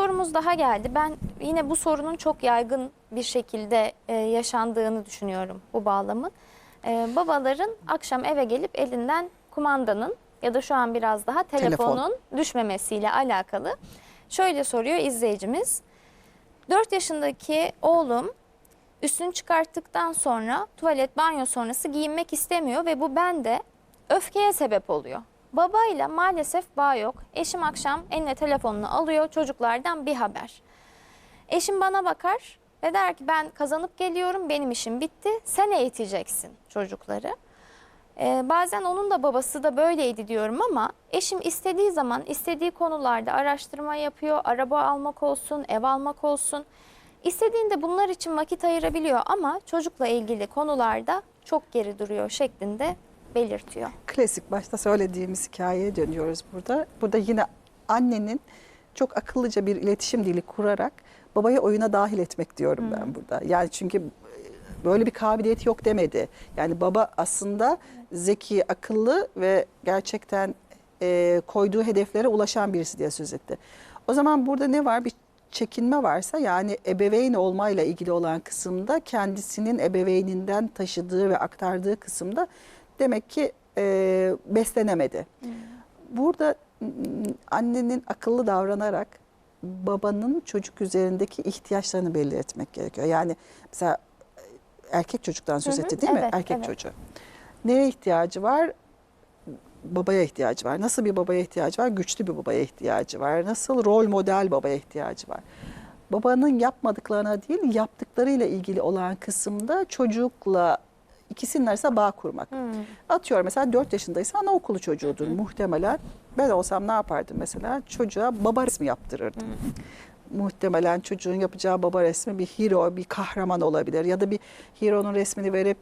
sorumuz daha geldi. Ben yine bu sorunun çok yaygın bir şekilde e, yaşandığını düşünüyorum bu bağlamın. E, babaların akşam eve gelip elinden kumandanın ya da şu an biraz daha telefonun düşmemesiyle alakalı. Şöyle soruyor izleyicimiz. 4 yaşındaki oğlum üstünü çıkarttıktan sonra tuvalet banyo sonrası giyinmek istemiyor ve bu bende öfkeye sebep oluyor. Babayla maalesef bağ yok. Eşim akşam eline telefonunu alıyor çocuklardan bir haber. Eşim bana bakar ve der ki ben kazanıp geliyorum benim işim bitti sen eğiteceksin çocukları. Ee, bazen onun da babası da böyleydi diyorum ama eşim istediği zaman istediği konularda araştırma yapıyor. Araba almak olsun, ev almak olsun. İstediğinde bunlar için vakit ayırabiliyor ama çocukla ilgili konularda çok geri duruyor şeklinde belirtiyor. Klasik başta söylediğimiz hikayeye dönüyoruz burada. Burada yine annenin çok akıllıca bir iletişim dili kurarak babayı oyuna dahil etmek diyorum ben burada. Yani çünkü böyle bir kabiliyet yok demedi. Yani baba aslında zeki, akıllı ve gerçekten e, koyduğu hedeflere ulaşan birisi diye söz etti. O zaman burada ne var? Bir çekinme varsa yani ebeveyn olmayla ilgili olan kısımda kendisinin ebeveyninden taşıdığı ve aktardığı kısımda demek ki e, beslenemedi. Burada m, annenin akıllı davranarak babanın çocuk üzerindeki ihtiyaçlarını belli etmek gerekiyor. Yani mesela erkek çocuktan söz etti değil mi? evet, Erkek evet. çocuğu. Neye ihtiyacı var? Babaya ihtiyacı var. Nasıl bir babaya ihtiyacı var? Güçlü bir babaya ihtiyacı var. Nasıl rol model babaya ihtiyacı var? Babanın yapmadıklarına değil, yaptıklarıyla ilgili olan kısımda çocukla ikisinin arasında bağ kurmak. Atıyorum mesela 4 yaşındaysa anaokulu çocuğudur muhtemelen. Ben olsam ne yapardım mesela? Çocuğa baba resmi yaptırırdım. Muhtemelen çocuğun yapacağı baba resmi bir hero, bir kahraman olabilir. Ya da bir hero'nun resmini verip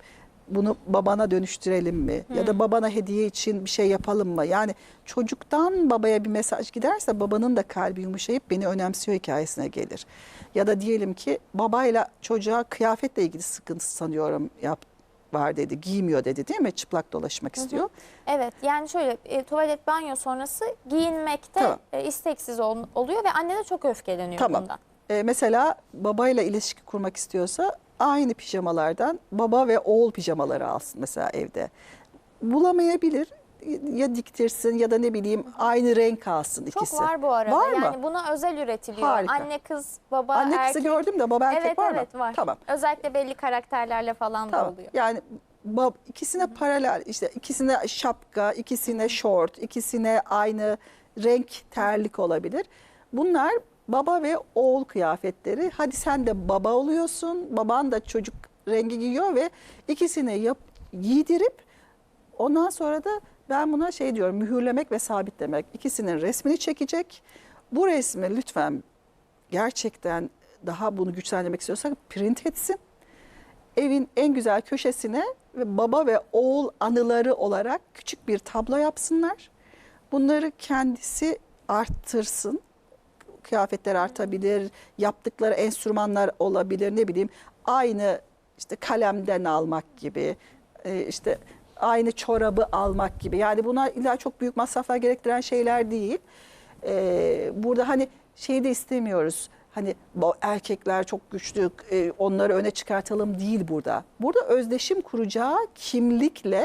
bunu babana dönüştürelim mi? Ya da babana hediye için bir şey yapalım mı? Yani çocuktan babaya bir mesaj giderse babanın da kalbi yumuşayıp beni önemsiyor hikayesine gelir. Ya da diyelim ki babayla çocuğa kıyafetle ilgili sıkıntı sanıyorum yap, var dedi. Giymiyor dedi değil mi? Çıplak dolaşmak istiyor. Evet yani şöyle e, tuvalet banyo sonrası giyinmekte Tamam. e, isteksiz ol- oluyor ve anne de çok öfkeleniyor Tamam. bundan. Ee, mesela babayla ilişki kurmak istiyorsa aynı pijamalardan baba ve oğul pijamaları alsın mesela evde. Bulamayabilir ya diktirsin ya da ne bileyim aynı renk alsın ikisi. Çok var bu arada. Var mı? yani buna özel üretiliyor. Harika. Anne kız, baba Anne kızı erkek. gördüm de baba erkek evet var mı? evet var. Tamam. Özellikle belli karakterlerle falan da Tamam. oluyor. Yani bab, ikisine paralel işte ikisine şapka, ikisine şort, ikisine aynı renk terlik olabilir. Bunlar baba ve oğul kıyafetleri. Hadi sen de baba oluyorsun. Baban da çocuk rengi giyiyor ve ikisini yap, giydirip ondan sonra da ben buna şey diyorum mühürlemek ve sabitlemek. İkisinin resmini çekecek. Bu resmi lütfen gerçekten daha bunu güçlendirmek istiyorsak print etsin evin en güzel köşesine ve baba ve oğul anıları olarak küçük bir tablo yapsınlar. Bunları kendisi arttırsın. Kıyafetler artabilir, yaptıkları enstrümanlar olabilir, ne bileyim aynı işte kalemden almak gibi, e, işte aynı çorabı almak gibi. Yani buna illa çok büyük masraflar gerektiren şeyler değil. E, burada hani şeyi de istemiyoruz. Hani erkekler çok güçlü, e, onları öne çıkartalım değil burada. Burada özdeşim kuracağı kimlikle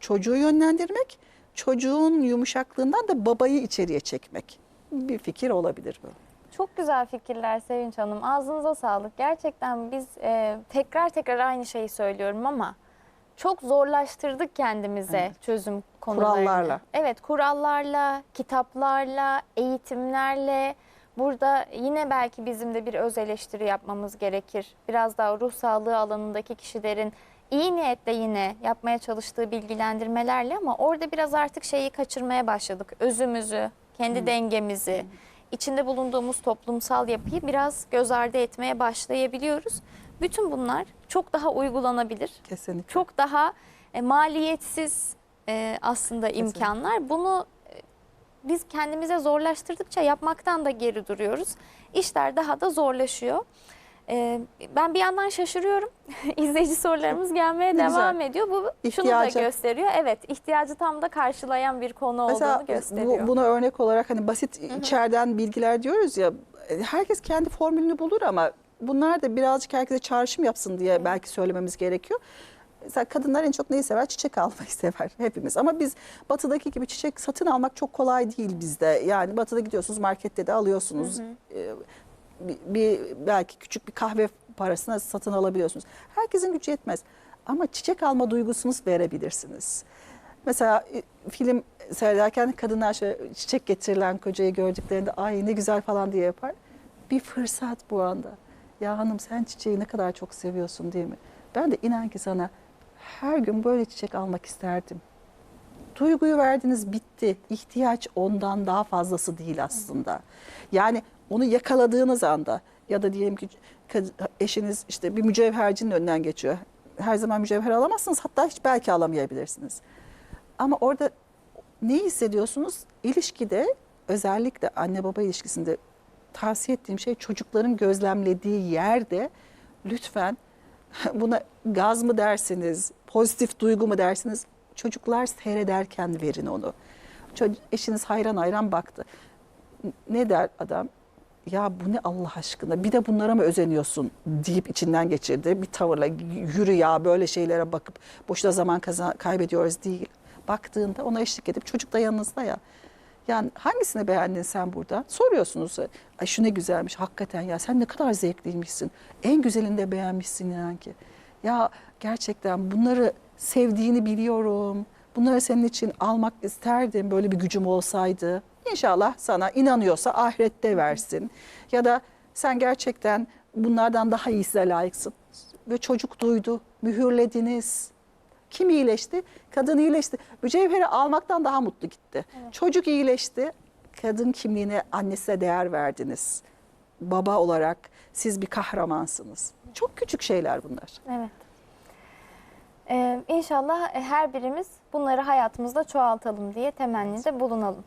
çocuğu yönlendirmek, çocuğun yumuşaklığından da babayı içeriye çekmek. Bir fikir olabilir bu. Çok güzel fikirler Sevinç Hanım. Ağzınıza sağlık. Gerçekten biz e, tekrar tekrar aynı şeyi söylüyorum ama çok zorlaştırdık kendimize Evet. çözüm konularını. Kurallarla. Evet, kurallarla, kitaplarla, eğitimlerle. Burada yine belki bizim de bir öz eleştiri yapmamız gerekir. Biraz daha ruh sağlığı alanındaki kişilerin iyi niyetle yine yapmaya çalıştığı bilgilendirmelerle ama orada biraz artık şeyi kaçırmaya başladık. Özümüzü, kendi dengemizi, içinde bulunduğumuz toplumsal yapıyı biraz göz ardı etmeye başlayabiliyoruz. Bütün bunlar çok daha uygulanabilir. Kesinlikle. Çok daha e, maliyetsiz e, aslında Kesinlikle. imkanlar. Bunu e, biz kendimize zorlaştırdıkça yapmaktan da geri duruyoruz. İşler daha da zorlaşıyor. Ee, ben bir yandan şaşırıyorum. İzleyici sorularımız gelmeye Ne güzel. devam ediyor. Bu şunu da İhtiyacı. gösteriyor. Evet, ihtiyacı tam da karşılayan bir konu Mesela olduğunu gösteriyor. bu, buna örnek olarak hani basit içeriden bilgiler diyoruz ya herkes kendi formülünü bulur ama bunlar da birazcık herkese çağrışım yapsın diye belki söylememiz gerekiyor. Mesela kadınlar en çok neyi sever? Çiçek almayı sever hepimiz. Ama biz batıdaki gibi çiçek satın almak çok kolay değil bizde. Yani batıda gidiyorsunuz markette de alıyorsunuz. Ee, bir, bir- belki küçük bir kahve parasına satın alabiliyorsunuz. Herkesin gücü yetmez. Ama çiçek alma duygusunu verebilirsiniz. Mesela e, film seyrederken kadınlar şöyle çiçek getirilen kocayı gördüklerinde ay ne güzel falan diye yapar. Bir fırsat bu anda. Ya hanım sen çiçeği ne kadar çok seviyorsun değil mi? Ben de inan ki sana her gün böyle çiçek almak isterdim. Duyguyu verdiniz bitti. İhtiyaç ondan daha fazlası değil aslında. Yani onu yakaladığınız anda ya da diyelim ki eşiniz işte bir mücevhercinin önünden geçiyor. Her zaman mücevher alamazsınız hatta hiç belki alamayabilirsiniz. Ama orada ne hissediyorsunuz? İlişkide özellikle anne baba ilişkisinde tavsiye ettiğim şey çocukların gözlemlediği yerde lütfen buna gaz mı dersiniz, pozitif duygu mu dersiniz? Çocuklar seyrederken verin onu. Eşiniz hayran hayran baktı. Ne der adam? Ya bu ne Allah aşkına bir de bunlara mı özeniyorsun deyip içinden geçirdi. Bir tavırla yürü ya böyle şeylere bakıp boşuna zaman kaybediyoruz değil. Baktığında ona eşlik edip çocuk da yanınızda ya. Yani hangisini beğendin sen burada? Soruyorsunuz. Ay şu ne güzelmiş hakikaten ya sen ne kadar zevkliymişsin. En güzelini de beğenmişsin inan ki. Ya gerçekten bunları sevdiğini biliyorum. Bunları senin için almak isterdim böyle bir gücüm olsaydı. İnşallah sana inanıyorsa ahirette versin. Ya da sen gerçekten bunlardan daha iyisine layıksın. Ve çocuk duydu, mühürlediniz. Kim iyileşti? Kadın iyileşti. Mücevheri almaktan daha mutlu gitti. Çocuk iyileşti. Kadın kimliğine, annesine değer verdiniz. Baba olarak siz bir kahramansınız. Çok küçük şeyler bunlar. Evet. Ee, inşallah her birimiz bunları hayatımızda çoğaltalım diye temennide bulunalım.